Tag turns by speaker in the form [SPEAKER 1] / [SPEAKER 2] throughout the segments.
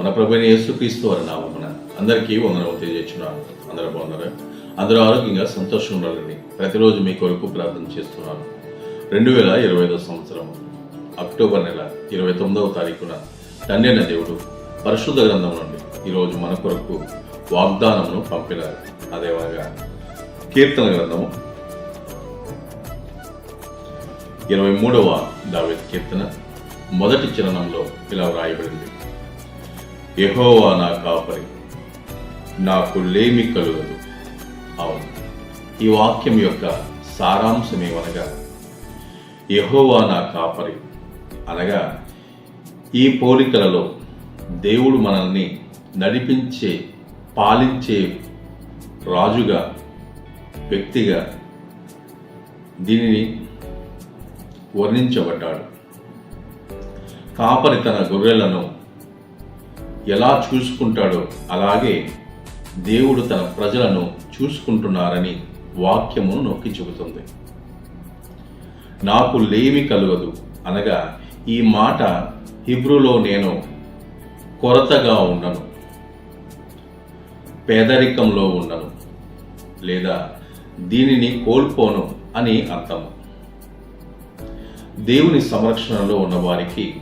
[SPEAKER 1] మన ప్రభు యేసుక్రీస్తు వారి నామమున అందరికీ వందనము తెలియజేస్తున్నాను. అందరూ బాగున్నారా? అందరూ ఆరోగ్యంగా సంతోషం ఉండాలని ప్రతిరోజు మీ కొరకు ప్రార్థన చేస్తున్నాను. రెండు వేల ఇరవై ఐదో సంవత్సరం అక్టోబర్ నెల ఇరవై తొమ్మిదవ తారీఖున తండ్రిన దేవుడు పరిశుద్ధ గ్రంథం నుండి ఈరోజు మన కొరకు వాగ్దానమును పంపినారు. అదేవిధంగా కీర్తన గ్రంథము ఇరవై మూడవ దావేద్ కీర్తన మొదటి చరణంలో ఇలా వ్రాయబడింది. యహోవా నా కాపరి నాకు లేమి కలుగదు. అవును ఈ వాక్యం యొక్క సారాంశం ఏమనగా యహోవా నా కాపరి. అనగా ఈ పోలికలలో దేవుడు మనల్ని నడిపించే పాలించే రాజుగా వ్యక్తిగా దీనిని వర్ణించబడ్డాడు. కాపరి తన గొర్రెలను ఎలా చూసుకుంటాడో అలాగే దేవుడు తన ప్రజలను చూసుకుంటున్నారని వాక్యము నొక్కి చెబుతుంది. నాకు లేమి కలగదు అనగా ఈ మాట హిబ్రూలో నేను కొరతగా ఉండను. పేదరికంలో ఉండను లేదా దీనిని కోల్పోను అని అర్థము. దేవుని సంరక్షణలో ఉన్నవారికి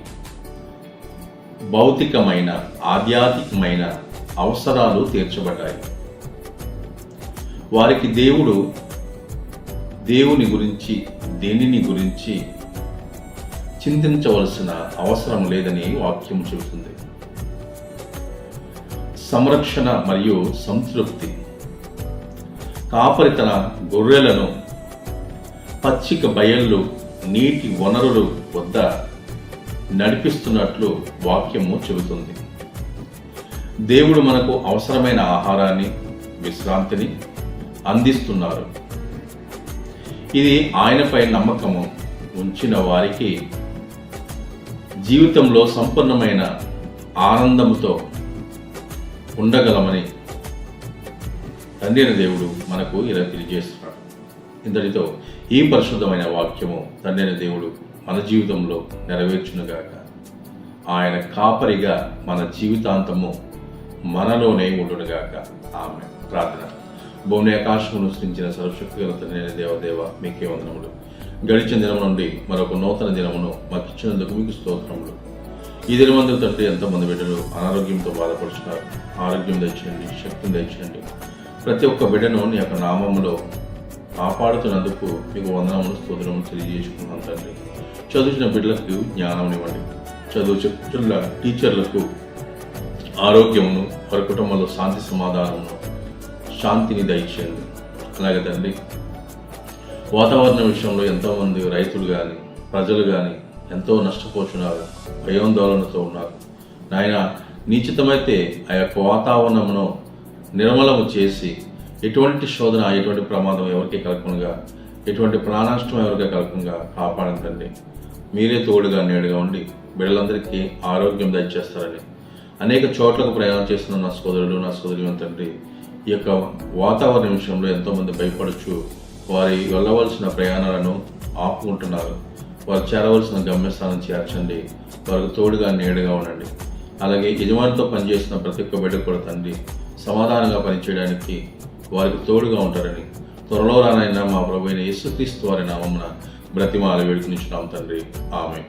[SPEAKER 1] భౌతికమైన ఆధ్యాత్మికమైన అవసరాలు తీర్చబడ్డాయి. వారికి దేవుడు దేవుని గురించి దేనిని గురించి చింతించవలసిన అవసరం లేదని వాక్యం చెబుతుంది. సంరక్షణ మరియు సంతృప్తి. కాపరి తన గొర్రెలను పచ్చిక బయళ్ళు నీటి వనరులు వద్ద నడిపిస్తున్నట్లు వాక్యము చెబుతుంది. దేవుడు మనకు అవసరమైన ఆహారాన్ని విశ్రాంతిని అందిస్తున్నారు. ఇది ఆయనపై నమ్మకము ఉంచిన వారికి జీవితంలో సంపన్నమైన ఆనందముతో ఉండగలమని తండ్రి దేవుడు మనకు ఇలా తెలియజేస్తున్నాడు. ఇంతటితో ఈ పరిశుద్ధమైన వాక్యము తండ్రి దేవుడు మన జీవితంలో నెరవేర్చునుగాక. ఆయన కాపరిగా మన జీవితాంతము మనలోనే ఉండునుగాక. ఆమె ప్రార్థన. భూమి ఆకాశమును సృష్టించిన సర్వశక్తి తండ్రి దేవదేవ మీకే వందనములు. గడిచిన దినం నుండి మరొక నూతన దినమును మాకు ఇచ్చినందుకు మీకు స్తోత్రములు. ఈ దినమందు తండ్రి ఎంతమంది బిడ్డలు అనారోగ్యంతో బాధపడుతున్నారు ఆరోగ్యం తెచ్చండి శక్తిని తెచ్చండి ప్రతి ఒక్క బిడ్డను నీ యొక్క నామములో కాపాడుతున్నందుకు మీకు వందనములు స్తోత్రములు తెలియజేసుకున్నాను తండ్రి. చదువుచిన బిడ్డలకు జ్ఞానం చదువు చెప్తున్న టీచర్లకు ఆరోగ్యమును వారి కుటుంబంలో శాంతి సమాధానమును శాంతిని దయచేయండి. అలాగే తండ్రి వాతావరణ విషయంలో ఎంతోమంది రైతులు కానీ ప్రజలు కానీ ఎంతో నష్టపోతున్నారు భయోందోళనతో ఉన్నారు. నాయన నిశ్చితమైతే ఆ యొక్క వాతావరణమును నిర్మలము చేసి ఎటువంటి శోధన ఎటువంటి ప్రమాదం ఎవరికి కలగకుండా ఎటువంటి ప్రాణాష్టం ఎవరిగా కలగకుండా కాపాడండి మీరే తోడుగా నేడుగా ఉండి బిడ్డలందరికీ ఆరోగ్యం దయచేస్తారని. అనేక చోట్లకు ప్రయాణం చేస్తున్న నా సోదరులు నా సోదరి తండ్రి ఈ యొక్క వాతావరణ విషయంలో ఎంతోమంది భయపడచ్చు. వారి వెళ్ళవలసిన ప్రయాణాలను ఆపుకుంటున్నారు. వారు చేరవలసిన గమ్యస్థానం చేర్చండి. వారికి తోడుగా నేడుగా ఉండండి. అలాగే యజమానితో పనిచేసిన ప్రతి ఒక్క బిడ్డ కూడా తండ్రి సమాధానంగా పనిచేయడానికి వారికి తోడుగా ఉంటారని త్వరలో రానైనా మా ప్రభుత్వ యేసుక్రీస్తు వారి నామమున బ్రతిమాలు వేడుకునిచున్నాం తండ్రి. ఆమె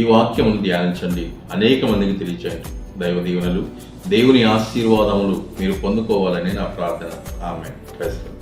[SPEAKER 1] ఈ వాక్యమును ధ్యానించండి. అనేక మందికి తెలియచేయండి. దైవ దీవెనలు దేవుని ఆశీర్వాదములు మీరు పొందుకోవాలని నా ప్రార్థన. ఆమె ప్రశ్న